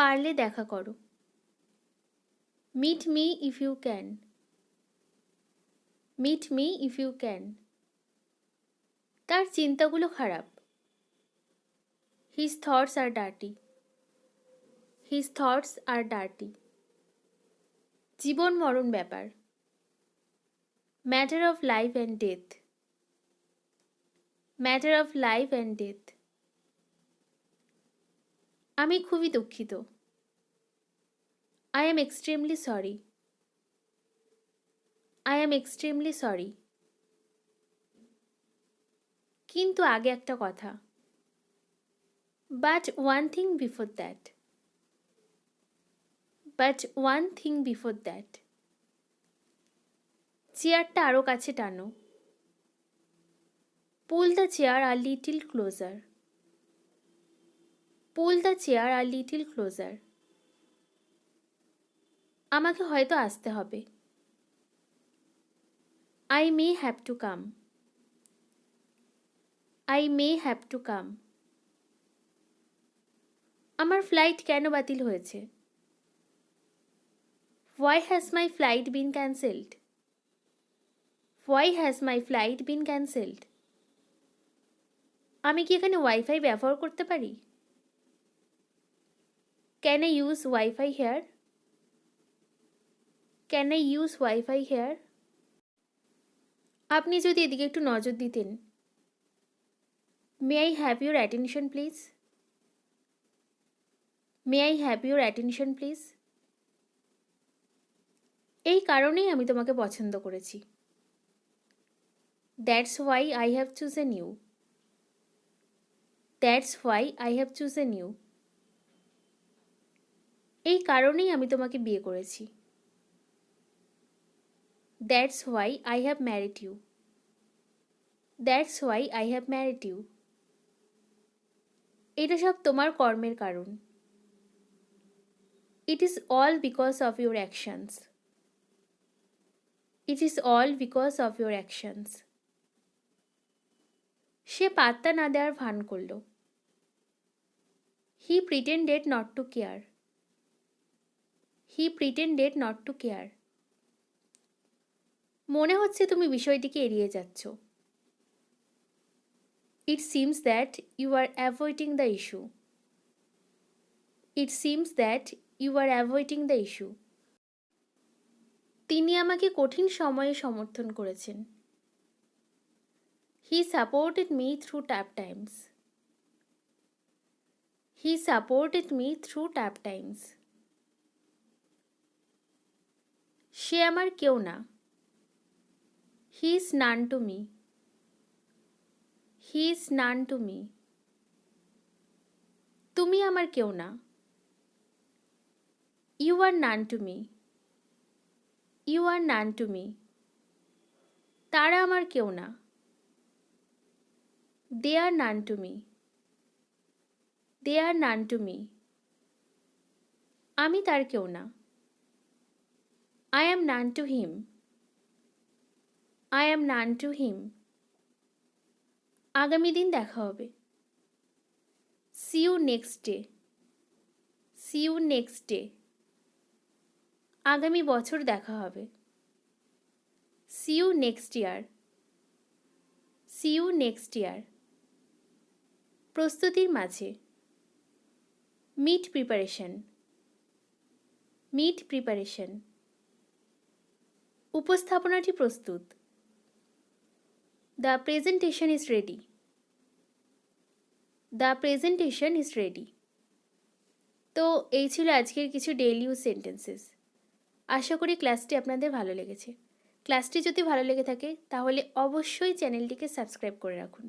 পারলে দেখা করো। Meet me if you can meet me if you can তার চিন্তাগুলো খারাপ। His thoughts are dirty his thoughts are dirty জীবন মরণ ব্যাপার। Matter of life and death matter of life and death আমি খুবই দুঃখিত। I am extremely sorry I am extremely sorry কিন্তু আগে একটা কথা। But one thing before that but one thing before that চেয়ারটা আরও কাছে টানো। Pull the chair a little closer pull the chair a little closer আমাকে হয়তো আসতে হবে। I may have to come I may have to come আমার flight কেন বাতিল হয়েছে? Why has my flight been cancelled why has my flight been cancelled আমি কি এখানে ওয়াইফাই ব্যবহার করতে পারি? Can I use WiFi here can I use WiFi here আপনি যদি এদিকে একটু নজর দিতেন। May I have your attention please may I have your attention please এই কারণেই আমি তোমাকে পছন্দ করেছি। That's why I have chosen you that's why I have chosen you এই কারণেই আমি তোমাকে বিয়ে করেছি। That's why I have married you that's why I have married you এটা সব তোমার কর্মের কারণ। It is all because of your actions it is all because of your actions সে পাত্তা না দেওয়ার ভান করল। He pretended not to care he pretended not to care মনে হচ্ছে তুমি বিষয়টিকে এড়িয়ে যাচ্ছ। It seems that you are avoiding the issue it seems that you are avoiding the issue তিনি আমাকে কঠিন সময়ে সমর্থন করেছেন। He supported me through tough times he supported me through tough times সে আমার কেউ না। He is none to me he is none to me তুমি আমার কেউ না। You are none to me you are none to me তারা আমার কেউ না। They are none to me they are none to me আমি তার কেউ না। I am none to him I am none to him আগামী দিন দেখা হবে। See you next day see you next day আগামী বছর দেখা হবে। See you next year see you next year প্রস্তুতির মাঝে। মিট প্রিপারেশন মিট প্রিপারেশন উপস্থাপনাটি প্রস্তুত। The presentation is ready the presentation is ready তো এই ছিল আজকের কিছু ডেইলি ইউজ সেন্টেন্সেস আশা করি ক্লাসটি আপনাদের ভালো লেগেছে। ক্লাসটি যদি ভালো লেগে থাকে, তাহলে অবশ্যই চ্যানেলটিকে সাবস্ক্রাইব করে রাখুন।